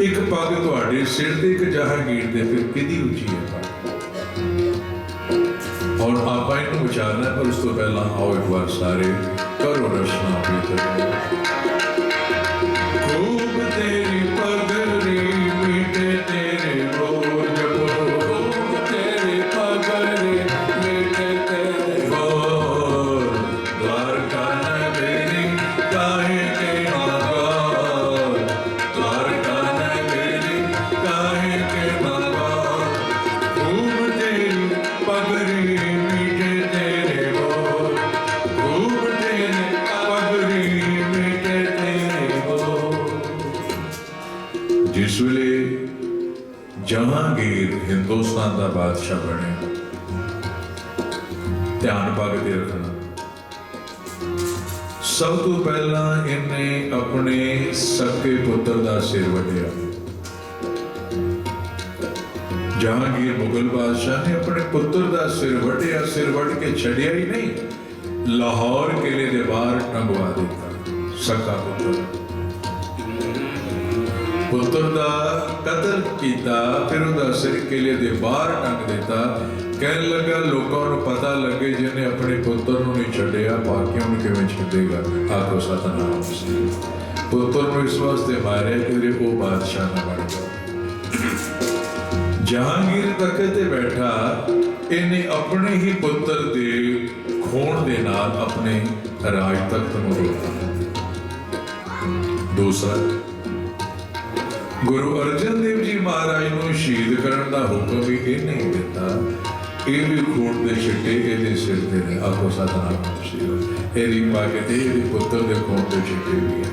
ਇੱਕ ਪੱਗ ਤੁਹਾਡੇ ਸਿਰ ਤੇ, ਇੱਕ ਜਹਾਂਗੀਰ ਦੇ ਫਿਰ ਕਿਹਦੀ ਉੱਚੀ ਹੈ ਔਰ ਆਪਾਂ ਇਹਨੂੰ ਵਿਚਾਰਨਾ ਪਰ ਉਸ ਤੋਂ ਪਹਿਲਾਂ ਆਓ ਇੱਕ ਵਾਰ ਸਾਰੇ ਕਰੋ ਰਸ਼ਨਾ ਪੀਤਰ ਖੂਬ ਹਿੰਦੁਸਤਾਨ ਦਾ ਬਾਦਸ਼ਾਹ ਬਣਿਆ। ਧਿਆਨ ਪਾ ਕੇ ਰੱਖਣਾ ਸਭ ਤੋਂ ਪਹਿਲਾਂ ਇਹਨੇ ਆਪਣੇ ਸਕੇ ਪੁੱਤਰ ਦਾ ਸਿਰ ਵੱਢਿਆ। ਜਹਾਂਗੀਰ ਮੁਗਲ ਬਾਦਸ਼ਾਹ ਨੇ ਆਪਣੇ ਪੁੱਤਰ ਦਾ ਸਿਰ ਵੱਢਿਆ। ਸਿਰ ਵੱਢ ਕੇ ਛੱਡਿਆ ਹੀ ਨਹੀਂ। ਲਾਹੌਰ ਕਿਲੇ ਦੇ ਬਾਹਰ ਟੰਗਵਾ ਦਿੱਤਾ। ਸਕਾ ਪੁੱਤਰ। ਪੁੱਤਰ ਦਾ ਕਤਲ ਕੀਤਾ, ਫਿਰ ਉਹਦਾ ਸਿਰ ਕਿਲੇ ਦੇ ਬਾਹਰ ਟੰਗ ਦਿੱਤਾ। ਕਹਿਣ ਲੱਗਾ, ਲੋਕਾਂ ਨੂੰ ਪਤਾ ਲੱਗੇ ਜਿਹਨੇ ਆਪਣੇ ਪੁੱਤਰ ਨੂੰ ਨਹੀਂ ਛੱਡਿਆ, ਬਾਕੀਆਂ ਨੂੰ ਕਿਵੇਂ ਛੱਡੇਗਾ? ਆਖੋ, ਸਤਨਾਮ ਸੀ ਪੁੱਤਰ ਨੂੰ ਇਸ ਵਾਸਤੇ ਮਾਰਿਆ ਕਿ ਉਹ ਬਾਦਸ਼ਾਹ ਨਾ ਬਣ ਜਾਵੇ ਜਹਾਂਗੀਰ ਤਖਤ ਤੇ ਬੈਠਾ, ਇਹਨੇ ਆਪਣੇ ਹੀ ਪੁੱਤਰ ਦੇ ਖੋਣ ਦੇ ਨਾਲ ਆਪਣੇ ਰਾਜ ਤਖਤ ਨੂੰ ਰੋਕਿਆ ਦੂਸਰਾ ਗੁਰੂ ਅਰਜਨ ਦੇਵ ਜੀ ਮਹਾਰਾਜ ਨੂੰ ਸ਼ਹੀਦ ਕਰਨ ਦਾ ਹੁਕਮ ਵੀ ਇਹ ਨਹੀਂ ਦਿੱਤਾ। ਇਹ ਵੀ ਖੂਨ ਦੇ ਛਿੱਟੇ, ਇਹਦੇ ਸਿਰ ਤੇ ਨੇ। ਆਖੋ, ਸਤਨਾਮ ਸ੍ਰੀ ਇਹਦੀ ਪਾਕੇ ਇਹਦੇ ਪੁੱਤਰ ਦੇ ਖੂਨ ਦੇ ਛਿੱਟੇ ਵੀ ਹੈ।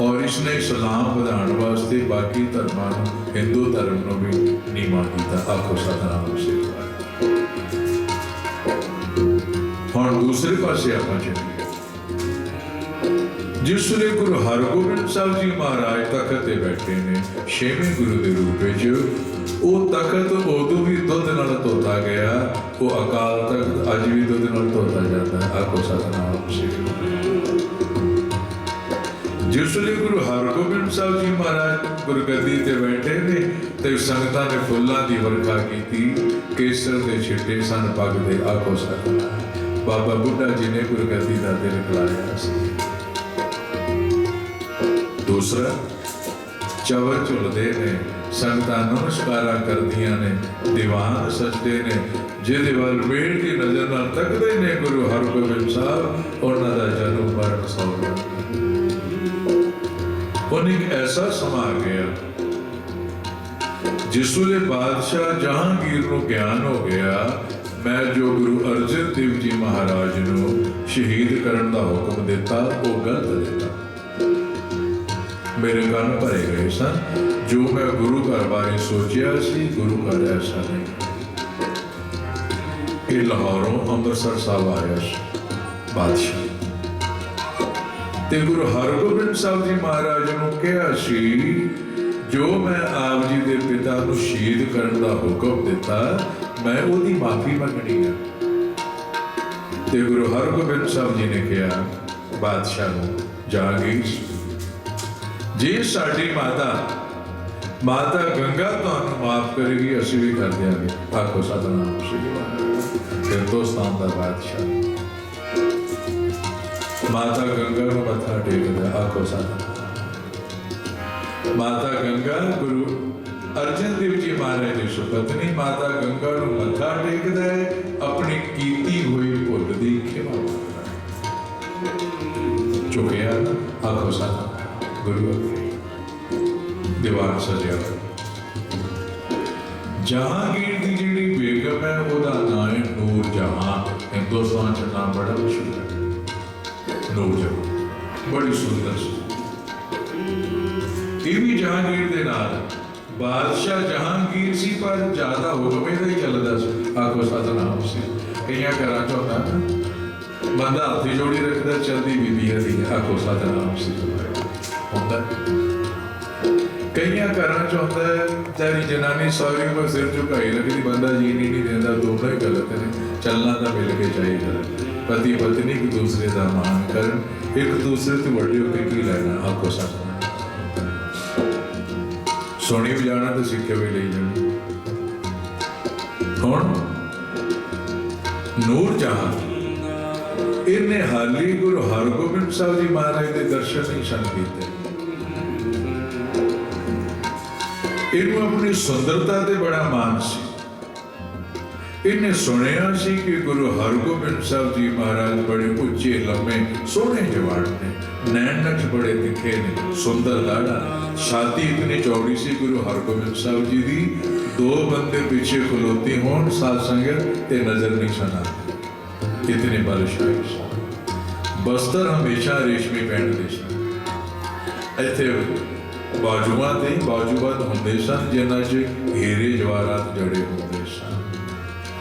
ਔਰ ਇਸਨੇ ਇਸਲਾਮ ਵਧਾਉਣ ਵਾਸਤੇ ਬਾਕੀ ਧਰਮਾਂ ਨੂੰ, ਹਿੰਦੂ ਧਰਮ ਨੂੰ ਵੀ ਨੀਵਾਂ ਕੀਤਾ। ਆਖੋ, ਸਤਨਾਮ ਸ੍ਰੀ ਹੁਣ ਦੂਸਰੇ ਪਾਸੇ ਆਪਾਂ ਚੱਲੀਏ। ਜਿਸ ਵੇਲੇ ਗੁਰੂ ਹਰਗੋਬਿੰਦ ਸਾਹਿਬ ਜੀ ਮਹਾਰਾਜ ਤਖਤ ਤੇ ਬੈਠੇ ਨੇ, ਛੇਵੇਂ ਗੁਰੂ ਦੇ ਰੂਪ ਵਿੱਚ, ਉਹ ਤਖਤ ਉਦੋਂ ਵੀ ਦੁੱਧ ਨਾਲ ਧੋਤਾ ਗਿਆ, ਉਹ ਅਕਾਲ ਤਖਤ ਅੱਜ ਵੀ ਦੁੱਧ ਨਾਲ ਧੋਤਾ ਜਾਂਦਾ ਹੈ। ਆਖੋ ਸਤਨਾਮ। ਸ੍ਰੀ ਜਿਸ ਵੇਲੇ ਗੁਰੂ ਹਰਗੋਬਿੰਦ ਸਾਹਿਬ ਜੀ ਮਹਾਰਾਜ ਗੁਰਗੱਦੀ ਤੇ ਬੈਠੇ ਨੇ ਤੇ ਸੰਗਤਾਂ ਨੇ ਫੁੱਲਾਂ ਦੀ ਵਰਖਾ ਕੀਤੀ, ਕੇਸਰ ਦੇ ਛਿੱਟੇ ਸਨ ਪੱਗ ਦੇ। ਆਖੋ ਸਤਨਾਮ। ਬਾਬਾ ਬੁੱਢਾ ਜੀ ਨੇ ਗੁਰਗੱਦੀ ਦਾ ਦਿਲ ਖਲਾਇਆ ਸੀ। ਦੂਸਰਾ ਚਵਰ ਝੁਲਦੇ ਨੇ, ਸੰਗਤਾਂ ਨਮਸਕਾਰਾਂ ਕਰਦੀਆਂ ਨੇ, ਦੀਵਾਨ ਸਜਦੇ ਨੇ, ਜਿਹਦੇ ਵੱਲ ਵੇੜ ਦੀ ਨਜ਼ਰ ਨਾਲ ਤੱਕਦੇ ਨੇ ਗੁਰੂ ਹਰਗੋਬਿੰਦ ਸਾਹਿਬ, ਉਹਨਾਂ ਦਾ ਜਨਮ ਮਰਨ ਸੌਗਾ। ਉਹਨੇ ਐਸਾ ਸਮਾ ਆ ਗਿਆ, ਜਿਸ ਵੇਲੇ ਬਾਦਸ਼ਾਹ ਜਹਾਂਗੀਰ ਨੂੰ ਗਿਆਨ ਹੋ ਗਿਆ, ਮੈਂ ਜੋ ਗੁਰੂ ਅਰਜਨ ਦੇਵ ਜੀ ਮਹਾਰਾਜ ਨੂੰ ਸ਼ਹੀਦ ਕਰਨ ਦਾ ਹੁਕਮ ਦਿੱਤਾ, ਉਹ ਗਲਤ ਦਿੱਤਾ। ਮੇਰੇ ਕੰਨ ਭਰੇ ਗਏ ਸਨ। ਜੋ ਮੈਂ ਗੁਰੂ ਘਰ ਬਾਰੇ ਸੋਚਿਆ ਸੀ, ਗੁਰੂ ਘਰ ਐਸਾ ਨਹੀਂ। ਇਹ ਲਾਹੌਰੋਂ ਅੰਮ੍ਰਿਤਸਰ ਸਾਹਿਬ ਆਇਆ ਸੀ, ਬਾਦਸ਼ਾਹ। ਤੇ ਗੁਰੂ ਹਰਗੋਬਿੰਦ ਸਾਹਿਬ ਜੀ ਮਹਾਰਾਜ ਨੂੰ ਕਿਹਾ ਸੀ, ਜੋ ਮੈਂ ਆਪ ਜੀ ਦੇ ਪਿਤਾ ਨੂੰ ਸ਼ਹੀਦ ਕਰਨ ਦਾ ਹੁਕਮ ਦਿੱਤਾ, ਮੈਂ ਉਹਦੀ ਮਾਫੀ ਮੰਗਣੀ ਹੈ ਤੇ ਗੁਰੂ ਹਰਗੋਬਿੰਦ ਸਾਹਿਬ ਜੀ ਨੇ ਕਿਹਾ, ਬਾਦਸ਼ਾਹ ਨੂੰ, ਜਾਗੀਰ। ਜੇ ਸਾਡੀ ਮਾਤਾ ਮਾਤਾ ਗੰਗਾ ਤੁਹਾਨੂੰ ਮਾਫ ਕਰੇਗੀ, ਅਸੀਂ ਵੀ ਕਰ ਦਿਆਂਗੇ। ਆਖੋ ਸਤਨਾਮ, ਸ੍ਰੀ ਵਾਹਿਗੁਰੂ। ਹਿੰਦੁਸਤਾਨ ਦਾ ਬਾਦਸ਼ਾਹ। ਮਾਤਾ ਗੰਗਾ ਨੂੰ ਮੱਥਾ ਟੇਕਦਾ, ਆਖੋ ਸਤਨਾਮ। ਮਾਤਾ ਗੰਗਾ, ਗੁਰੂ ਅਰਜਨ ਦੇਵ ਜੀ ਮਹਾਰਾਜ ਦੀ ਸੁਪਤਨੀ, ਮਾਤਾ ਗੰਗਾ ਨੂੰ ਮੱਥਾ ਟੇਕਦਾ ਹੈ, ਆਪਣੀ ਕੀਤੀ ਹੋਈ ਭੁੱਲ ਦੀ ਖਿਮਾ। ਮੰਗਦਾ ਚੁਕਿਆ ਆਖੋ ਸਤਨਾਮ। ਗੁਰੂ ਅੱਗੇ ਦੀਵਾਨ ਸਜਿਆ। ਜਹਾਂਗੀਰ ਦੀ ਜਿਹੜੀ ਬੇਗਮ ਹੈ, ਉਹਦਾ ਨਾਮ ਹੈ ਨੂਰ ਜਹਾਂ ਹਿੰਦੁਸਤਾਨ ਚ ਨਾਮ ਬੜਾ ਮਸ਼ਹੂਰ ਹੈ। ਨੂਰ ਜਹਾਂ ਬੜੀ ਸੁੰਦਰ ਸੀ। ਇਹ ਵੀ ਜਹਾਂਗੀਰ ਦੇ ਨਾਲ। ਬਾਦਸ਼ਾਹ ਜਹਾਂਗੀਰ ਸੀ, ਪਰ ਜ਼ਿਆਦਾ ਹੁਕਮ ਇਹਦਾ ਹੀ ਚੱਲਦਾ ਸੀ। ਆਖੋ, ਸਤਨਾਮ ਸੀ। ਕਈਆਂ ਘਰਾਂ ਚ ਹੁੰਦਾ ਨਾ ਬੰਦਾ ਹੱਥੀ ਜੋੜੀ ਰੱਖਦਾ, ਚਲਦੀ ਬੀਬੀ ਦੀ ਆਖੋ, ਸਤਨਾਮ ਸੀ। ਹੁੰਦਾ ਕਈਆਂ ਘਰਾਂ ਚਾਹੁੰਦਾ ਹੈ, ਤੇਰੀ ਜਨਾਨੀ ਸਾਰੀ ਉਮਰ ਸਿਰ ਝੁਕਾਈ ਰੱਖਦੀ ਬੰਦਾ ਜੀ ਨਹੀਂ ਨਹੀਂ ਦਿੰਦਾ ਦੋਨੋਂ ਹੀ ਗਲਤ ਨੇ ਚੱਲਣਾ ਤਾਂ ਮਿਲ ਕੇ ਚਾਹੀਦਾ ਪਤੀ ਪਤਨੀ ਇੱਕ ਦੂਸਰੇ ਦਾ ਮਾਣ ਕਰਨ ਇੱਕ ਦੂਸਰੇ ਤੋਂ ਵੱਡੇ ਹੋ ਕੇ ਕੀ ਲੈਣਾ ਆਖੋ ਸਤਨਾਮ ਸੁਣੀ ਵੀ ਜਾਣਾ ਤੇ ਸਿੱਖਿਆ ਵੀ ਲਈ ਜਾਣਾ ਹੁਣ ਨੂਰ ਜਹਾਂ ਇਹਨੇ ਹਾਲੀ ਗੁਰੂ ਹਰਗੋਬਿੰਦ ਸਾਹਿਬ ਜੀ ਮਹਾਰਾਜ ਦੇ ਦਰਸ਼ਨ ਨਹੀਂ ਸਨ ਇਹਨੂੰ ਆਪਣੀ ਸੁੰਦਰਤਾ ਤੇ ਬੜਾ ਮਾਣ ਸੀ। ਇਹਨੇ ਸੁਣਿਆ ਸੀ ਕਿ ਗੁਰੂ ਹਰਗੋਬਿੰਦ ਸਾਹਿਬ ਜੀ ਮਹਾਰਾਜ ਬੜੇ ਉੱਚੇ, ਲੰਮੇ, ਸੋਹਣੇ ਜਵਾਨ ਨੇ ਨੈਣ ਨਕਸ਼ ਬੜੇ ਤਿੱਖੇ ਨੇ, ਸੁੰਦਰ ਲਾੜਾ ਛਾਤੀ ਇਤਨੀ ਚੌੜੀ ਸੀ ਗੁਰੂ ਹਰਗੋਬਿੰਦ ਸਾਹਿਬ ਜੀ ਦੀ, ਦੋ ਬੰਦੇ ਪਿੱਛੇ ਖਲੋਤੇ ਹੋਣ, ਸਾਧ ਸੰਗਤ ਤੇ ਨਜ਼ਰ ਨਹੀਂ ਸਨਾ ਇਤਨੇ ਬਲਸ਼ਾਹੀ ਸੀ। ਬਸਤਰ ਹਮੇਸ਼ਾ ਰੇਸ਼ਮੀ ਪਹਿਨਦੇ ਸੀ। ਇੱਥੇ ਬਾਜੂਆਂ ਤੇ ਬਾਜੂਬੰਦ ਹੁੰਦੇ ਸਨ, ਜਿਨ੍ਹਾਂ 'ਚ ਹੀਰੇ ਜਵਾਹਰਾਤ ਜੜੇ ਹੁੰਦੇ ਸਨ।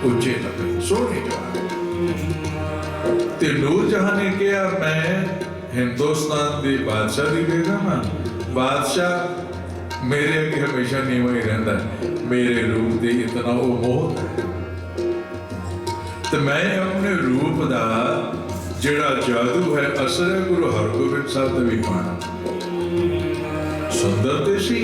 ਉੱਚੇ ਤੱਕ, ਸੋਹਣੇ ਜਵਾਹਰ ਤੇ ਨੂਰ ਜਹਾਂ ਨੇ ਕਿਹਾ, ਮੈਂ ਹਿੰਦੁਸਤਾਨ ਦੇ ਬਾਦਸ਼ਾਹ ਦੀ ਬੇਗਮ ਹਾਂ। ਬਾਦਸ਼ਾਹ ਮੇਰੇ ਅੱਗੇ ਹਮੇਸ਼ਾ ਨੀਵਾਂ ਹੀ ਰਹਿੰਦਾ ਮੇਰੇ ਰੂਪ ਦੇ ਇਤਨਾ ਉਹ ਮੋਹ ਤੇ ਮੈਂ ਆਪਣੇ ਰੂਪ ਦਾ ਜਿਹੜਾ ਜਾਦੂ ਹੈ ਅਸਰ ਹੈ ਗੁਰੂ ਹਰਗੋਬਿੰਦ ਸਾਹਿਬ ਦਾ ਵੀ ਪਾਣਾ ਸੁੰਦਰ ਤੇ ਸੀ।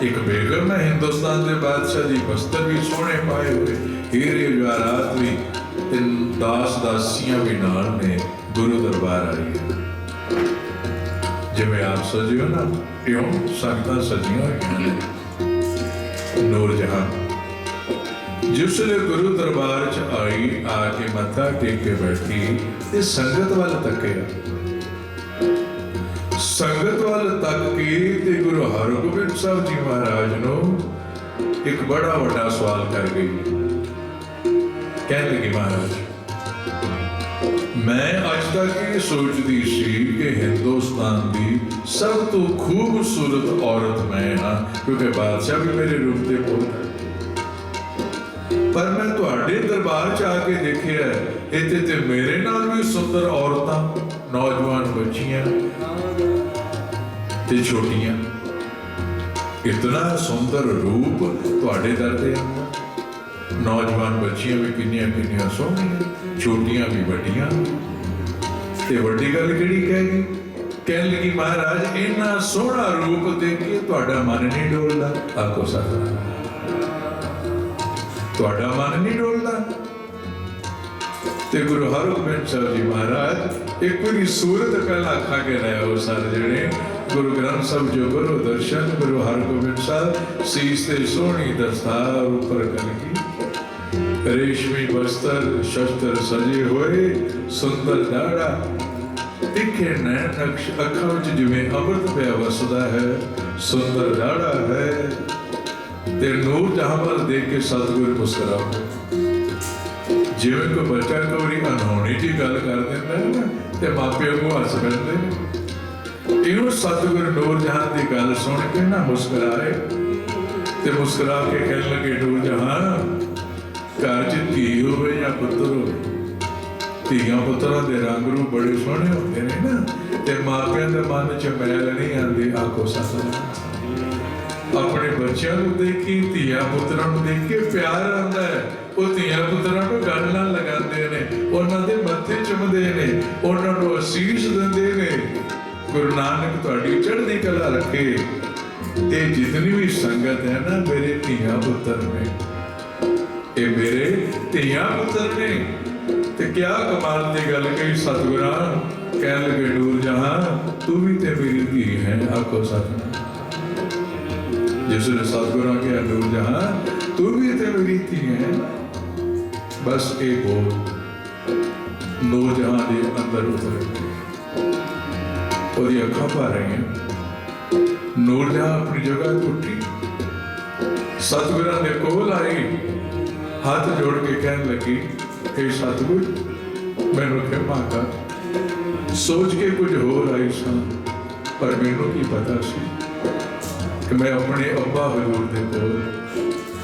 ਇੱਕ ਬੇਗਮ ਹੈ ਹਿੰਦੁਸਤਾਨ ਦੇ ਬਾਦਸ਼ਾਹ ਦੀ ਬਸਤਰ ਵੀ ਸੋਹਣੇ ਪਾਏ ਹੋਏ। ਹੀਰੇ ਜਵਾਹਰਾਤ ਵੀ ਤੇ ਦਾਸ ਦਾਸੀਆਂ ਵੀ ਨਾਲ ਨੇ ਗੁਰੂ ਦਰਬਾਰ ਆਈ ਜਿਵੇਂ ਆਪ ਸਜਿਓ ਨਾ, ਇਉਂ ਸੰਗਤਾਂ ਸਜੀਆਂ ਹੋਈਆਂ ਨੇ। ਨੂਰ ਜਹਾਂ, ਜਿਸ ਨੇ ਗੁਰੂ ਦਰਬਾਰ ਚ ਆਈ, ਆ ਕੇ ਮੱਥਾ ਟੇਕ ਕੇ ਬੈਠੀ ਤੇ ਸੰਗਤ ਵੱਲ ਤੱਕਿਆ। ਸੰਗਤ ਵੱਲ ਤੱਕ ਕੇ ਤੇ ਗੁਰੂ ਹਰਗੋਬਿੰਦ ਸਾਹਿਬ ਜੀ ਮਹਾਰਾਜ ਨੂੰ ਇੱਕ ਬੜਾ ਵੱਡਾ ਸਵਾਲ ਕਰ ਗਈ। ਕਹਿਣ ਲੱਗੀ ਮਹਾਰਾਜ, ਮੈਂ ਅੱਜ ਤੱਕ ਇਹ ਸੋਚਦੀ ਸੀ ਕਿ ਹਿੰਦੁਸਤਾਨ ਦੀ ਸਭ ਤੋਂ ਖੂਬਸੂਰਤ ਔਰਤ ਮੈਂ ਹਾਂ, ਕਿਉਂਕਿ ਬਾਦਸ਼ਾਹ ਵੀ ਮੇਰੇ ਰੂਪ ਦੇ ਕੋਲ ਪਰ ਮੈਂ ਤੁਹਾਡੇ ਦਰਬਾਰ ਚ ਆ ਕੇ ਦੇਖਿਆ, ਇੱਥੇ ਤੇ ਮੇਰੇ ਨਾਲ ਵੀ ਸੁੰਦਰ ਔਰਤਾਂ, ਨੌਜਵਾਨ ਬੱਚੀਆਂ ਤੇ ਛੋਟੀਆਂ ਇਤਨਾ ਸੁੰਦਰ ਰੂਪ ਤੁਹਾਡੇ ਦਰ ਤੇ ਆਉਂਦਾ। ਨੌਜਵਾਨ ਬੱਚੀਆਂ ਵੀ ਕਿੰਨੀਆਂ ਕਿੰਨੀਆਂ ਸੋਹਣੀਆਂ, ਛੋਟੀਆਂ ਵੀ ਵੱਡੀਆਂ। ਤੇ ਵੱਡੀ ਗੱਲ ਕਿਹੜੀ ਕਹਿ ਗਈ? ਕਹਿਣ ਲੱਗੀ, ਮਹਾਰਾਜ, ਇੰਨਾ ਸੋਹਣਾ ਰੂਪ ਦੇਖ ਕੇ ਤੁਹਾਡਾ ਮਨ ਨਹੀਂ ਡੋਲਦਾ। ਆਖੋ ਸਤਿ ਤੁਹਾਡਾ ਮਨ ਨਹੀਂ ਡੋਲਦਾ। ਤੇ ਗੁਰੂ ਹਰਗੋਬਿੰਦ ਸਾਹਿਬ ਜੀ ਮਹਾਰਾਜ, ਇੱਕ ਵਾਰੀ ਸੂਰਤ ਪਹਿਲਾਂ ਅੱਖਾਂ ਕੇ ਰਹੇ ਹੋ ਸਾਰੇ ਜਿਹੜੇ ਗੁਰੂ ਗ੍ਰੰਥ ਸਾਹਿਬ ਜੋ ਗੁਰੂ ਦਰਸ਼ਨ ਗੁਰੂ ਹਰਗੋਬਿੰਦ ਸਾਹਿਬ, ਸੀਸ ਤੇ ਸੋਹਣੀ ਦਸਤਾਰ ਉੱਪਰ ਕਲਗੀ ਰੇਸ਼ਮੀ ਬਸਤਰ, ਸ਼ਸਤਰ ਸਜੇ ਹੋਏ, ਸੁੰਦਰ ਦਾੜਾ। ਤਿੱਖੇ ਨੈਣ ਨਕਸ਼ ਅੱਖਾਂ ਵਿੱਚ ਜਿਵੇਂ ਅੰਮ੍ਰਿਤ ਪਿਆ ਵਸਦਾ ਹੈ, ਸੁੰਦਰ ਦਾੜਾ ਹੈ। ਤੇ ਨੂਰ ਜਹਾਂ ਵੱਲ ਦੇਖ ਕੇ ਸਤਿਗੁਰ ਮੁਸਕਰਾ ਜਿਵੇਂ ਕੋਈ ਬੱਚਾ ਕੋਰੀ ਅਨਹੋਣੀ ਦੀ ਗੱਲ ਕਰ ਦਿੰਦਾ ਤੇ ਮਾਪਿਆਂ ਨੂੰ ਹੱਸ ਪੈਂਦੇ ਨੇ। ਇਹਨੂੰ ਸਤਿਗੁਰ ਨੂਰ ਜਹਾਨ ਦੀ ਗੱਲ ਸੁਣ ਕੇ ਨਾ ਮੁਸਕਰਾਏ ਤੇ ਮੁਸਕਰਾ ਕੇ ਕਹਿਣ ਲੱਗੇ ਨੂਰ ਜਹਾਂ ਘਰ ਚ ਧੀ ਹੋਵੇ ਜਾਂ ਪੁੱਤਰ ਹੋਵੇ, ਧੀਆਂ ਪੁੱਤਰਾਂ ਦੇ ਰੰਗ ਰੂਪ ਬੜੇ ਸੋਹਣੇ ਹੁੰਦੇ ਨੇ ਨਾ ਤੇ ਮਾਪਿਆਂ ਦੇ ਮਨ ਚ ਮੈਲ ਨਹੀਂ ਆਉਂਦੀ, ਆਖੋ ਸਤਿਗੁਰ। ਆਪਣੇ ਬੱਚਿਆਂ ਨੂੰ ਦੇਖ ਕੇ ਧੀਆਂ ਪੁੱਤਰਾਂ ਨੂੰ ਦੇਖ ਕੇ ਪਿਆਰ ਆਉਂਦਾ ਹੈ। ਉਹ ਧੀਆਂ ਪੁੱਤਰਾਂ ਨੂੰ ਗੱਲ ਨਾਲ ਲਗਾਉਂਦੇ ਨੇ, ਉਹਨਾਂ ਦੇ ਮੱਥੇ ਚੁੰਮਦੇ ਨੇ, ਉਹਨਾਂ ਨੂੰ ਅਸੀਸ ਦਿੰਦੇ ਨੇ। ਗੁਰੂ ਨਾਨਕ ਤੁਹਾਡੀ ਚੜ੍ਹਦੀ ਕਲਾ ਰੱਖੇ ਇਹ ਜਿਤਨੀ ਵੀ ਸੰਗਤ ਹੈ ਨਾ, ਮੇਰੇ ਧੀਆਂ ਪੁੱਤਰ ਨੇ। ਇਹ ਮੇਰੇ ਧੀਆਂ ਪੁੱਤਰ ਨੇ। ਤੇ ਕਿਆ ਕਮਾਲ ਦੀ ਗੱਲ ਕਹੀ ਸਤਿਗੁਰਾਂ ਕਹਿਣ ਲੱਗੇ ਨੂਰ ਜਹਾਂ, ਤੂੰ ਵੀ ਤੇ ਮੇਰੀ ਧੀ ਹੈ, ਆਖੋ ਸਤਿਨਾਮ ਜਿਸ ਨੇ ਸਤਿਗੁਰਾਂ ਕਿਹਾ, ਨੂਰ ਜਹਾਂ, ਤੂੰ ਵੀ ਤੇ ਮੇਰੀ ਧੀ ਹੈ। ਬਸ ਇਹ ਬੋਲ, ਨੂਰ ਜਹਾਂ ਦੇ ਅੰਦਰ ਉਤਰ। ਉਹਦੀ ਅੱਖਾਂ ਭਰ ਰਹੀਆਂ। ਨੂਰ ਆਪਣੀ ਜਗ੍ਹਾ ਤੇ ਸਤਿਗੁਰਾਂ ਦੇ ਕੋਲ ਆਈ। ਹੱਥ ਜੋੜ ਕੇ ਕਹਿਣ ਲੱਗੀ ਕਿ ਸਤਿਗੁਰ, ਮੈਨੂੰ ਕਿਰਪਾ ਕਰ। ਸੋਚ ਕੇ ਕੁਝ ਹੋਰ ਆਈ ਸਾਂ, ਪਰ ਮੈਨੂੰ ਕੀ ਪਤਾ ਸੀ ਕਿ ਮੈਂ ਆਪਣੇ ਅੱਬਾ ਹਜ਼ੂਰ ਦੇ ਕੋਲ,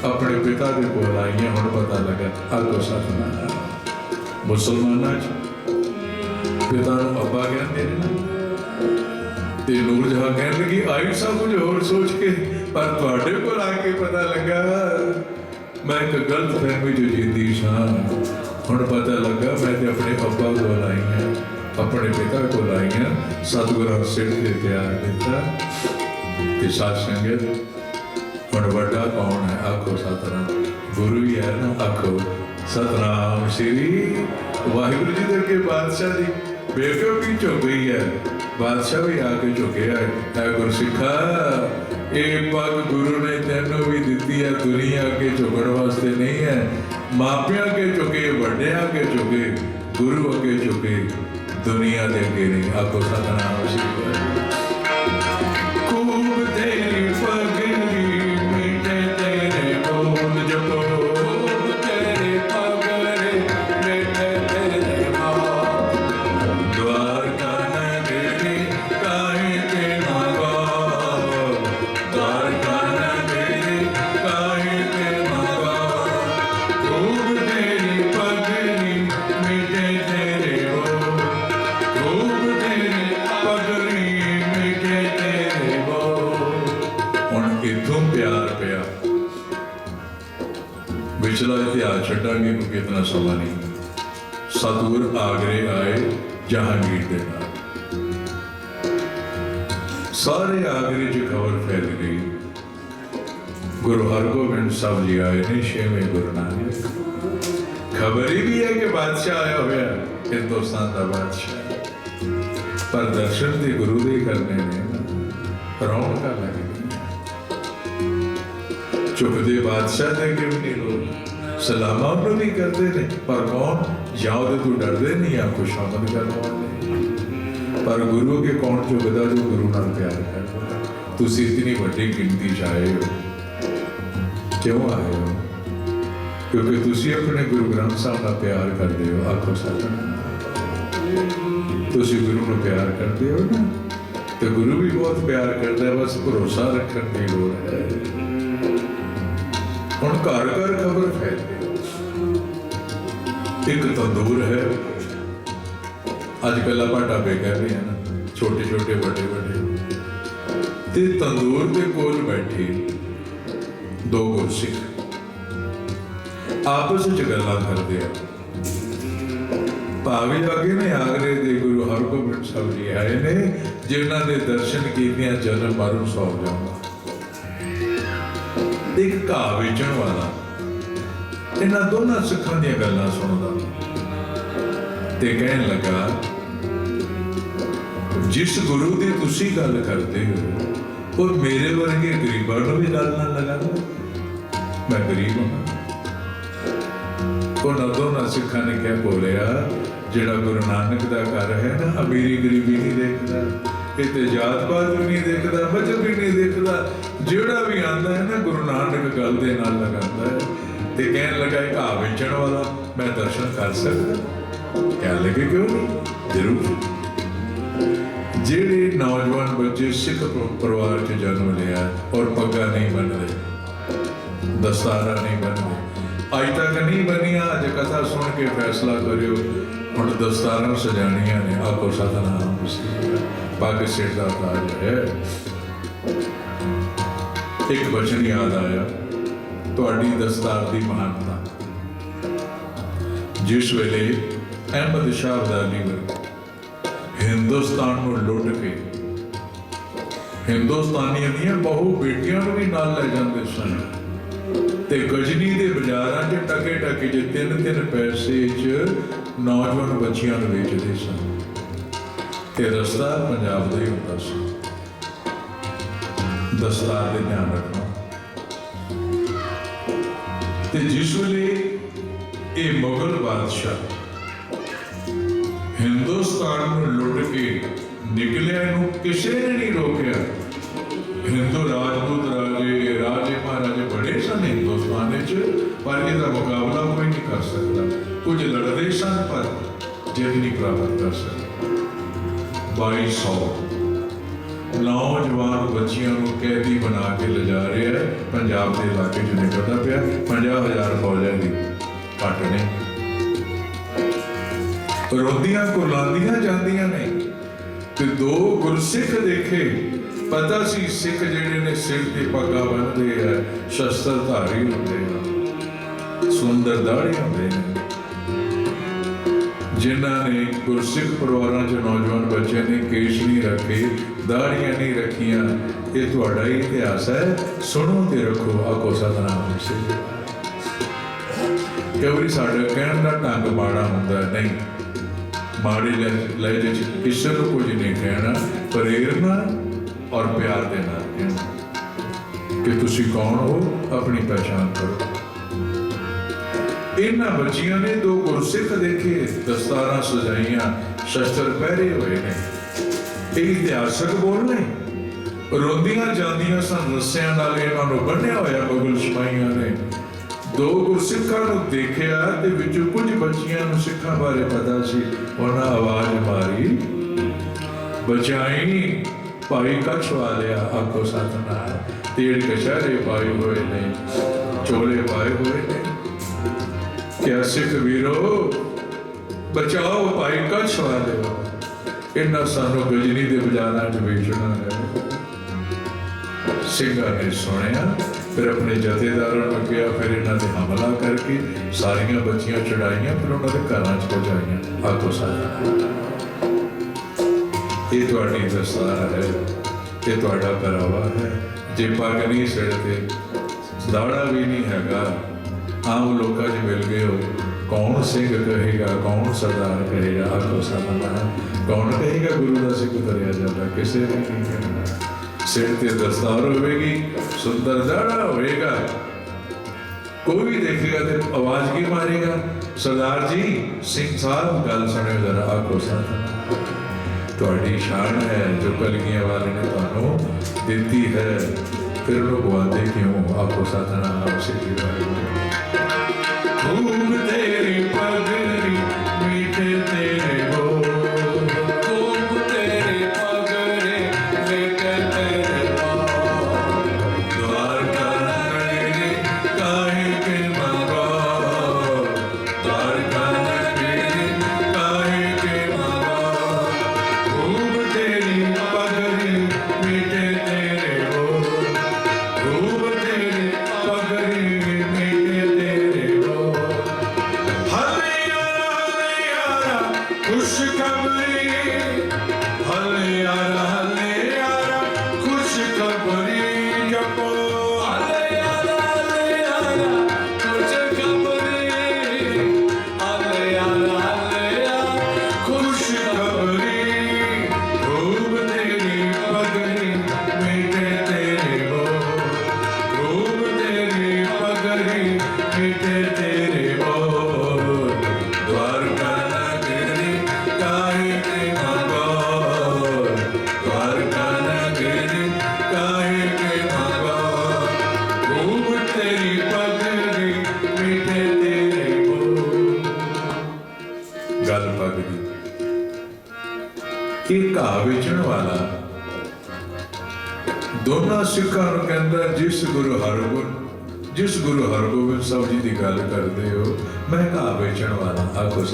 ਆਪਣੇ ਪਿਤਾ ਦੇ ਕੋਲ ਆਈ ਹਾਂ। ਹੁਣ ਪਤਾ ਲੱਗਾ ਆਗੋ ਸਤਨਾ ਮੁਸਲਮਾਨਾਂ ਚ ਪਿਤਾ ਨੂੰ ਅੱਬਾ ਕਹਿੰਦੇ ਨੇ ਨਾ। ਤੇ ਨੂਰ ਜਹਾਂ ਕਹਿਣ ਲੱਗੀ, ਆਈ ਸਭ ਕੁਝ ਹੋਰ ਸੋਚ ਕੇ, ਪਰ ਤੁਹਾਡੇ ਕੋਲ ਆ ਕੇ ਪਤਾ ਲੱਗਾ, ਮੈਂ ਇੱਕ ਗਲਤ ਫਹਿਮੀ ਚ ਜੀਂਦੀ ਸਾਂ ਹੁਣ ਪਤਾ ਲੱਗਾ, ਮੈਂ ਤੇ ਆਪਣੇ ਅੱਬਾ ਕੋਲ ਆਈ ਹਾਂ, ਆਪਣੇ ਪਿਤਾ ਕੋਲ ਆਈ ਹਾਂ, ਸਤਿਗੁਰਾਂ ਸਿਰ ਤੇ ਤਿਆਰ ਕੀਤਾ ਤੇ ਸਾਧ ਸੰਗਤ, ਹੁਣ ਵੱਡਾ ਕੌਣ ਹੈ? ਆਖੋ ਸਤਨਾਮ। ਗੁਰੂ ਹੀ ਹੈ ਨਾ, ਆਖੋ ਸਤਨਾਮ। ਸ੍ਰੀ ਵਾਹਿਗੁਰੂ ਜੀ ਦੇ ਅੱਗੇ ਬਾਦਸ਼ਾਹ ਦੀ ਬੇਕਰ ਵੀ ਝੁਕ ਗਈ ਹੈ। ਬਾਦਸ਼ਾਹ ਵੀ ਆ ਕੇ ਝੁਕਿਆ ਹੈ ਐ ਗੁਰਸਿੱਖਾ। ਇਹ ਪੱਗ ਗੁਰੂ ਨੇ ਤੈਨੂੰ ਵੀ ਦਿੱਤੀ ਹੈ ਦੁਨੀਆ ਅੱਗੇ ਝੁਕਣ ਵਾਸਤੇ ਨਹੀਂ ਹੈ। ਮਾਪਿਆਂ ਅੱਗੇ ਝੁਕੇ, ਵੱਡਿਆਂ ਅੱਗੇ ਝੁਕੇ, ਗੁਰੂ ਅੱਗੇ ਝੁਕੇ, ਦੁਨੀਆ ਦੇ ਅੱਗੇ ਨਹੀਂ। ਆਖੋ ਸਤਨਾਮ ਸ੍ਰੀ ਵਾਹਿਗੁਰੂ ਛੱਡਾਂਗੇ ਕਿਉਂਕਿ ਇਤਨਾ ਸਤਿਗੁਰ ਆਗਰੇ ਆਏ ਜਹਾਂਗੀਰ ਦੇ ਨਾਲ। ਸਾਰੇ ਆਗਰੇ 'ਚ ਖਬਰ ਫੈਲ ਗਈ। ਗੁਰੂ ਹਰਗੋਬਿੰਦ ਸਾਹਿਬ ਜੀ ਆਏ ਨੇ ਛੇਵੇਂ ਗੁਰੂ ਨਾਨਕ। ਖਬਰ ਹੀ ਵੀ ਹੈ ਕਿ ਬਾਦਸ਼ਾਹ ਆਇਆ ਹੋਇਆ ਹਿੰਦੁਸਤਾਨ ਦਾ ਬਾਦਸ਼ਾਹ। ਪਰ ਦਰਸ਼ਨ ਤੇ ਗੁਰੂ ਦੇ ਕਰਨੇ ਨੇ ਨਾ। ਰੌਣਕਾਂ ਲੱਗਣੀ ਚੁੱਕਦੇ ਬਾਦਸ਼ਾਹ ਦੇ ਕਿ ਵੀ ਨਹੀਂ ਲੋਕ। ਸਲਾਮਾਂ ਨੂੰ ਵੀ ਕਰਦੇ ਨੇ, ਪਰ ਕੌਣ? ਜਾਂ ਉਹਦੇ ਤੋਂ ਡਰਦੇ ਨਹੀਂ, ਜਾਂ ਖੁਸ਼ਾਮਦ ਕਰਨ ਪਰ ਗੁਰੂ ਕੇ ਕੌਣ ਝੁਕਦਾ ਜੋ ਗੁਰੂ ਨਾਲ ਪਿਆਰ ਕਰਦਾ? ਤੁਸੀਂ ਇਤਨੀ ਵੱਡੀ ਗਿਣਤੀ 'ਚ ਆਏ ਹੋ। ਕਿਉਂ ਆਏ ਹੋ? ਕਿਉਂਕਿ ਤੁਸੀਂ ਆਪਣੇ ਗੁਰੂ ਗ੍ਰੰਥ ਸਾਹਿਬ ਨਾਲ ਪਿਆਰ ਕਰਦੇ ਹੋ, ਆਖੋ ਸਤਿਨਾਮ ਤੁਸੀਂ ਗੁਰੂ ਨੂੰ ਪਿਆਰ ਕਰਦੇ ਹੋ ਨਾ? ਤੇ ਗੁਰੂ ਵੀ ਬਹੁਤ ਪਿਆਰ ਕਰਦਾ ਬਸ ਭਰੋਸਾ ਰੱਖਣ ਦੀ ਲੋੜ ਹੈ। ਹੁਣ ਘਰ ਘਰ ਖਬਰ ਫੈਲ ਗਈ ਇੱਕ ਤੰਦੂਰ ਹੈ। ਅੱਜ ਕੱਲ੍ਹ ਆਪਾਂ ਢਾਬੇ ਕਹਿੰਦੇ ਆ ਨਾ। ਛੋਟੇ ਛੋਟੇ, ਵੱਡੇ ਵੱਡੇ। ਤੇ ਤੰਦੂਰ ਦੇ ਕੋਲ ਬੈਠੇ ਦੋ ਗੁਰਸਿੱਖ ਆਪਸ ਵਿੱਚ ਗੱਲਾਂ ਕਰਦੇ ਆ। ਭਾਵੇਂ ਅੱਗੇ ਨੇ ਆਗਰੇ ਦੇ ਗੁਰੂ ਹਰਗੋਬਿੰਦ ਸਾਹਿਬ ਜੀ ਆਏ ਨੇ, ਜਿਨ੍ਹਾਂ ਦੇ ਦਰਸ਼ਨ ਕੀਤਿਆਂ ਜਨਮ ਮਰਨ ਸੌ ਜਾਊਗਾ ਇੱਕ ਘਾਹ ਵੇਚਣ ਵਾਲਾ। ਇਹਨਾਂ ਦੋਨਾਂ ਸਿੱਖਾਂ ਦੀਆਂ ਗੱਲਾਂ ਸੁਣਦਾ। ਤੇ ਕਹਿਣ ਲੱਗਾ, ਜਿਸ ਗੁਰੂ ਦੀ ਤੁਸੀਂ ਗੱਲ ਕਰਦੇ ਹੋ, ਉਹ ਮੇਰੇ ਵਰਗੇ ਗਰੀਬਾਂ ਨੂੰ ਵੀ ਗੱਲ ਨਾ ਲਗਾਉਂਦਾ ਮੈਂ ਗਰੀਬ ਹਾਂ। ਉਹਨਾਂ ਦੋਨਾਂ ਸਿੱਖਾਂ ਨੇ ਕਿਹਾ ਬੋਲਿਆ ਜਿਹੜਾ ਗੁਰੂ ਨਾਨਕ ਦਾ ਘਰ ਹੈ ਨਾ, ਅਮੀਰੀ ਗਰੀਬੀ ਨਹੀਂ ਦੇਖਦਾ ਇਹ ਤੇ ਜਾਤ ਪਾਤ ਵੀ ਨਹੀਂ ਦੇਖਦਾ ਮਜਬ ਵੀ ਨਹੀਂ ਦੇਖਦਾ ਜਿਹੜਾ ਵੀ ਆਂਦਾ ਹੈ ਨਾ, ਗੁਰੂ ਨਾਨਕ ਗੱਲ ਦੇ ਨਾਲ ਲਗਾਉਂਦਾ ਹੈ ਤੇ ਕਹਿਣ ਲੱਗਾ ਇੱਕ ਆ ਵੇਚਣ ਵਾਲਾ, ਮੈਂ ਦਰਸ਼ਨ ਕਰ ਸਕਦਾ ਕਹਿਣ ਲੱਗੇ, ਕਿਉਂ ਨਹੀਂ? ਜ਼ਰੂਰ। ਜਿਹੜੇ ਨੌਜਵਾਨ ਬੱਚੇ ਸਿੱਖ ਪਰਿਵਾਰ 'ਚ ਜਨਮ ਲਿਆ ਔਰ ਪੱਗਾ ਨਹੀਂ ਬੰਨਦੇ ਦਸਤਾਰਾ ਨਹੀਂ ਬੰਨਦੇ ਅੱਜ ਤੱਕ ਨਹੀਂ ਬਣੀਆਂ ਅੱਜ ਕਥਾ ਸੁਣ ਕੇ ਫੈਸਲਾ ਕਰਿਓ, ਹੁਣ ਦਸਤਾਰਾਂ ਸਜਾਣੀਆਂ ਨੇ ਆਖੋ ਸਤਨਾਮ ਸ੍ਰੀ ਪੱਗ ਸਿਰ ਦਾ ਤਾਜ ਹੈ। ਇੱਕ ਬਚਨ ਯਾਦ ਆਇਆ। ਤੁਹਾਡੀ ਦਸਤਾਰ ਦੀ ਮਹਾਨਤਾ। ਜਿਸ ਵੇਲੇ ਅਹਿਮਦ ਸ਼ਾਹ ਅਬਦਾਲੀ ਵਰਗੇ ਹਿੰਦੁਸਤਾਨ ਨੂੰ ਲੁੱਟ ਕੇ ਹਿੰਦੁਸਤਾਨੀਆਂ ਦੀਆਂ ਬਹੁ ਬੇਟੀਆਂ ਨੂੰ ਵੀ ਨਾਲ ਲੈ ਜਾਂਦੇ ਸਨ ਤੇ ਗਜਨੀ ਦੇ ਬਾਜ਼ਾਰਾਂ 'ਚ ਟਕੇ ਟਕੇ ਜੇ ਤਿੰਨ ਤਿੰਨ ਪੈਸੇ 'ਚ ਨੌਜਵਾਨ ਬੱਚੀਆਂ ਨੂੰ ਵੇਚਦੇ ਸਨ। ਤੇ ਰਸਤਾ ਪੰਜਾਬ ਦਾ ਹੀ ਹੁੰਦਾ ਸੀ। ਦਸਤਾਰ ਦੇ ਧਿਆਨ ਰੱਖਣਾ ਤੇ ਜਿਸ ਵੇਲੇ ਇਹ ਮੁਗਲ ਬਾਦਸ਼ਾਹ ਹਿੰਦੁਸਤਾਨ ਨੂੰ ਲੁੱਟ ਕੇ ਨਿਕਲਿਆ ਨੂੰ ਕਿਸੇ ਨੇ ਨਹੀਂ ਰੋਕਿਆ। ਹਿੰਦੂ ਰਾਜਪੂਤ ਰਾਜੇ ਰਾਜੇ ਮਹਾਰਾਜੇ ਬੜੇ ਸਨ ਹਿੰਦੁਸਤਾਨ ਵਿੱਚ, ਪਰ ਇਹਦਾ ਮੁਕਾਬਲਾ ਕੋਈ ਨਹੀਂ ਕਰ ਸਕਦਾ। ਕੁਝ ਲੜਦੇ ਸਨ, ਪਰ ਜਿੱਤ ਨਹੀਂ ਪ੍ਰਾਪਤ ਕਰ ਸਕੇ 2200 ਨੌਜਵਾਨ ਬੱਚਿਆਂ ਨੂੰ ਕੈਦੀ ਬਣਾ ਕੇ ਲਿਜਾ ਰਿਹਾ ਹੈ। ਪੰਜਾਬ ਦੇ ਇਲਾਕੇ 'ਚ ਨਿਕਲਦਾ ਪਿਆ 50000 ਫੌਜਾਂ ਦੀ ਘੱਟ ਨੇ। ਰੋਦੀਆਂ ਕੁਲਾਂਦੀਆਂ ਜਾਂਦੀਆਂ ਨੇ। ਤੇ ਦੋ ਗੁਰਸਿੱਖ ਦੇਖੇ, ਪਤਾ ਸੀ ਸਿੱਖ ਜਿਹੜੇ ਨੇ ਸਿਰ ਤੇ ਪੱਗਾਂ ਬੰਨਦੇ ਆ ਸ਼ਸਤਰ ਧਾਰੀ ਹੁੰਦੇ ਆ, ਸੁੰਦਰ ਦਾੜੀ ਹੁੰਦੇ ਨੇ। ਜਿਨ੍ਹਾਂ ਨੇ ਗੁਰਸਿੱਖ ਪਰਿਵਾਰਾਂ 'ਚ ਨੌਜਵਾਨ ਬੱਚਿਆਂ ਨੇ ਕੇਸ਼ ਨਹੀਂ ਰੱਖੇ, ਦਾੜੀਆਂ ਨਹੀਂ ਰੱਖੀਆਂ, ਇਹ ਤੁਹਾਡਾ ਹੀ ਇਤਿਹਾਸ ਹੈ। ਸੁਣੋ ਤੇ ਰੱਖੋ ਆਕੋ ਸਤਨਾਮ ਸ੍ਰੀ ਕਈ ਵਾਰੀ ਸਾਡਾ ਕਹਿਣ ਦਾ ਢੰਗ ਮਾੜਾ ਹੁੰਦਾ ਨਹੀਂ। ਮਾੜੇ ਲਹਿ- ਲਹਿਜੇ ਚ ਕਿਸੇ ਨੂੰ ਕੁਝ ਨਹੀਂ ਕਹਿਣਾ ਪ੍ਰੇਰਨਾ ਔਰ ਪਿਆਰ ਦੇ ਨਾਲ ਕਹਿਣਾ। ਕਿ ਤੁਸੀਂ ਕੌਣ ਹੋ, ਆਪਣੀ ਪਛਾਣ ਕਰੋ। ਇਹਨਾਂ ਬੱਚੀਆਂ ਨੇ ਦੋ ਗੁਰਸਿੱਖ ਦੇਖੇ, ਦਸਤਾਰਾਂ ਸਜਾਈਆਂ, ਸ਼ਸਤਰ ਪਹਿਰੇ ਹੋਏ ਨੇ। ਇਹ ਇਤਿਹਾਸਕ ਬੋਲ ਨੇ? ਰੋਂਦੀਆਂ ਜਾਂਦੀਆਂ ਸਨ ਰੱਸਿਆਂ ਨਾਲ ਇਹਨਾਂ ਨੂੰ ਬੰਨਿਆ ਹੋਇਆ ਮੁਗਲ ਸਿਪਾਹੀਆਂ ਨੇ। ਦੋ ਗੁਰਸਿੱਖਾਂ ਨੂੰ ਦੇਖਿਆ ਤੇ ਵਿੱਚੋਂ ਕੁਝ ਬੱਚੀਆਂ ਨੂੰ ਸਿੱਖਾਂ ਬਾਰੇ ਪਤਾ ਸੀ। ਉਹਨਾਂ ਆਵਾਜ਼ ਮਾਰੀ, ਬਚਾਈ, ਭਾਈ ਕਛ ਵਾਲਿਆ ਆਕੋ ਸਤਨਾਮ। ਤੇੜ ਕਸ਼ਾਰੇ ਪਾਏ ਹੋਏ ਨੇ, ਚੋਲੇ ਪਾਏ ਹੋਏ ਨੇ। ਕਿਆ ਸਿੱਖ ਵੀਰੋ? ਬਚਾਓ ਭਾਈ, ਕਛ ਵਾਲਿਓ ਇਹਨਾਂ ਸਾਨੂੰ ਗਜਨੀ ਦੇ ਬਾਜ਼ਾਰਾਂ ਵੇਚਣਾ ਹੈ। ਸਿੰਘਾਂ ਨੇ ਸੁਣਿਆ, ਫਿਰ ਆਪਣੇ ਜਥੇਦਾਰਾਂ ਨੂੰ ਕਿਹਾ, ਫਿਰ ਇਹਨਾਂ ਤੇ ਹਮਲਾ ਕਰਕੇ ਸਾਰੀਆਂ ਬੱਚੀਆਂ ਚੜਾਈਆਂ, ਫਿਰ ਉਹਨਾਂ ਦੇ ਘਰਾਂ 'ਚ ਪਹੁੰਚਾਈਆਂ। ਆਕੋ ਸਾਡਾ। ਇਹ ਤੁਹਾਡੀ ਦਸਤਾਰ ਹੈ, ਇਹ ਤੁਹਾਡਾ ਪਹਿਰਾਵਾ ਹੈ। ਜੇ ਪੱਗ ਨਹੀਂ ਸਿਰ ਤੇ ਦਾੜਾ ਵੀ ਨਹੀਂ ਹੈਗਾ। ਆਮ ਲੋਕਾਂ 'ਚ ਮਿਲ ਗਏ ਹੋ ਕੌਣ ਸਿੰਘ ਕਹੇਗਾ ਕੌਣ ਸਰਦਾਰ ਕਹੇਗਾ ਆਕੋ ਸਾਡਾ ਕੌਣ ਕਹੇਗਾ ਗੁਰੂ ਦਾ ਸਿੱਖ ਤਰਿਆ ਜਾਂਦਾ ਕਿਸੇ ਨੇ ਨਹੀਂ ਕਹਿਣਾ ਸਿਰ ਤੇ ਦਸਤਾਰ ਹੋਵੇਗੀ ਸੁੰਦਰ ਦਾੜਾ ਹੋਵੇਗਾ ਕੋਈ ਵੀ ਦੇਖੇਗਾ ਤੇ ਆਵਾਜ਼ ਕੀ ਮਾਰੇਗਾ ਸਰਦਾਰ ਜੀ ਸਿੰਘ ਸਾਹਿਬ ਗੱਲ ਸੁਣਿਓ ਜਰਾ ਆਕੋ ਸਾਡਾ ਤੁਹਾਡੀ ਸ਼ਾਨ ਹੈ ਜੋ ਕਲਗੀਆਂ ਵਾਲੇ ਨੇ ਤੁਹਾਨੂੰ ਦਿੱਤੀ ਹੈ ਫਿਰ ਲੋਕ ਵਾਦੇ ਕਿਉਂ ਆਪੋ ਸਤਨਾਮ ਸ੍ਰੀ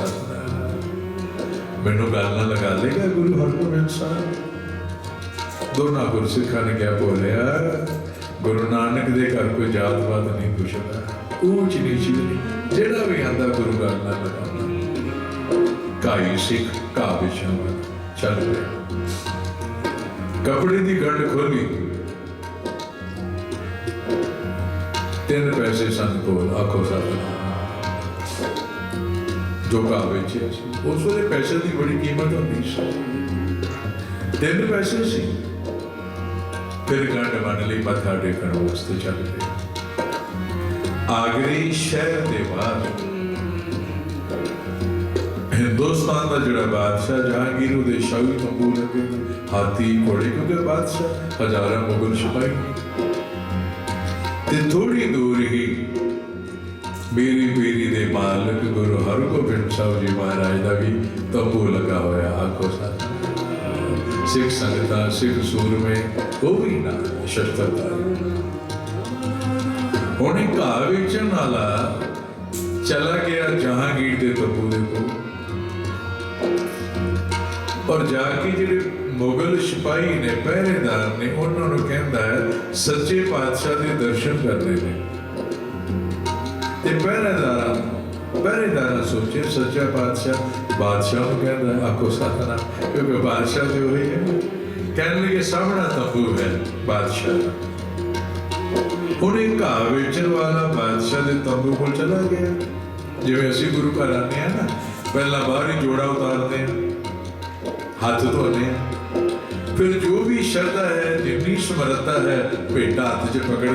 ਵਾਲਾ ਮੈਨੂੰ ਗੱਲ ਨਾ ਲਗਾ ਲੇਗਾ ਗੁਰੂ ਹਰਗੋਬਿੰਦ ਸਾਹਿਬ। ਦੋਨਾਂ ਗੁਰੂ ਨੇ ਕਿਹਾ ਬੋਲਿਆ ਗੁਰੂ ਨਾਨਕ ਦੇ ਘਰ ਕੋਈ ਜਾਤ ਪਾਤ ਨਹੀਂ ਪੁੱਛਦਾ। ਉੱਚ ਨੀਚ ਨਹੀਂ। ਜਿਹੜਾ ਵੀ ਆਂਦਾ, ਗੁਰੂ ਗੱਲ ਨਾਲ ਲਗਾਉਣਾ ਕਾਈ ਸਿੱਖ, ਕਾ ਵਿਸ਼ਾਵਾ ਚੱਲ ਪਿਆ। ਕਪੜੇ ਦੀ ਗੰਢ ਖੋਲੀ। ਤਿੰਨ ਪੈਸੇ ਸਨ ਕੋਲ। ਆਖੋ ਸਾਥ ਜੋ ਕਾ ਵੇਚਿਆ ਸੀ ਉਸ ਵੇਲੇ ਪੈਸੇ ਦੀ ਬੜੀ ਕੀਮਤ ਹੁੰਦੀ ਸੀ। ਤਿੰਨ ਪੈਸੇ ਸੀ। ਫਿਰ ਗੰਢ ਮੰਨ ਲਈ ਮੱਥਾ ਟੇਕਣ ਵਾਸਤੇ ਚੱਲ ਪਏ ਆਗਰੀ ਸ਼ਹਿਰ ਦੇ ਬਾਹਰ। ਹਿੰਦੁਸਤਾਨ ਦਾ ਜਿਹੜਾ ਬਾਦਸ਼ਾਹ ਜਹਾਂਗੀਰ, ਉਹਦੇ ਸ਼ਾਹੀ ਤੰਬੂ ਲੱਗੇ ਹਾਥੀ, ਘੋੜੇ, ਕਿਉਂਕਿ ਬਾਦਸ਼ਾਹ ਹਜ਼ਾਰਾਂ ਮੁਗਲ ਸਿਪਾਹੀ ਤੇ ਥੋੜੀ ਦੂਰ ਹੀ ਮੇਰੀ ਪੀਰੀ ਦੇ ਮਾਲਕ ਗੁਰੂ ਹਰਗੋਬਿੰਦ ਸਾਹਿਬ ਜੀ ਮਹਾਰਾਜ ਦਾ ਵੀ ਤੰਬੂ ਲੱਗਾ ਹੋਇਆ, ਆਖੋ ਸਾਥ। ਸਿੱਖ ਸੰਗਤਾਂ, ਸਿੱਖ ਸੂਰਮੇ ਉਹ ਵੀ ਨਾ ਸ਼ਸਤਰਧਾਰੀ ਹੁਣ ਇੱਕ ਵੇਚਣ ਵਾਲਾ ਚਲਾ ਗਿਆ ਜਹਾਂਗੀਰ ਦੇ ਤੰਬੂ ਦੇ ਕੋਲ। ਔਰ ਜਾ ਕੇ ਜਿਹੜੇ ਮੁਗਲ ਸਿਪਾਹੀ ਨੇ, ਪਹਿਰੇਦਾਰ ਨੇ, ਉਹਨਾਂ ਨੂੰ ਕਹਿੰਦਾ ਹੈ, ਸੱਚੇ ਪਾਤਸ਼ਾਹ ਦੇ ਦਰਸ਼ਨ ਕਰਦੇ ਨੇ। ਤੇ ਪਹਿਰੇਦਾਰਾਂ ਨੂੰ, ਪਹਿਰੇਦਾਰਾ ਸੋਚੇ ਸੱਚਾ ਬਾਦਸ਼ਾਹ ਬਾਦਸ਼ਾਹ ਨੂੰ ਕਹਿੰਦਾ, ਆਖੋ ਸਤਨਾ ਕਿਉਂਕਿ ਬਾਦਸ਼ਾਹ ਤੇ ਹੋਈ ਹੈ। ਕਹਿਣ ਲੱਗੇ ਸਾਹਮਣਾ ਤੰਬੂ ਹੈ ਬਾਦਸ਼ਾਹ ਦਾ। ਉਹਨੇ ਘਾਹ ਵੇਚਣ ਵਾਲਾ ਬਾਦਸ਼ਾਹ ਦੇ ਤੰਬੂ ਕੋਲ ਚਲਾ ਗਿਆ। ਜਿਵੇਂ ਅਸੀਂ ਗੁਰੂ ਘਰ ਆਉਂਦੇ ਆ ਨਾ, ਪਹਿਲਾਂ ਬਾਹਰ ਹੀ ਜੋੜਾ ਉਤਾਰਦੇ ਆ ਹੱਥ ਧੋਨੇ ਆ ਫਿਰ ਜੋ ਵੀ ਸ਼ਰਧਾ ਹੈ, ਜਿੰਨੀ ਸਮਰੱਥਾ ਹੈ ਭੇਟਾ ਹੱਥ 'ਚ ਪਕੜ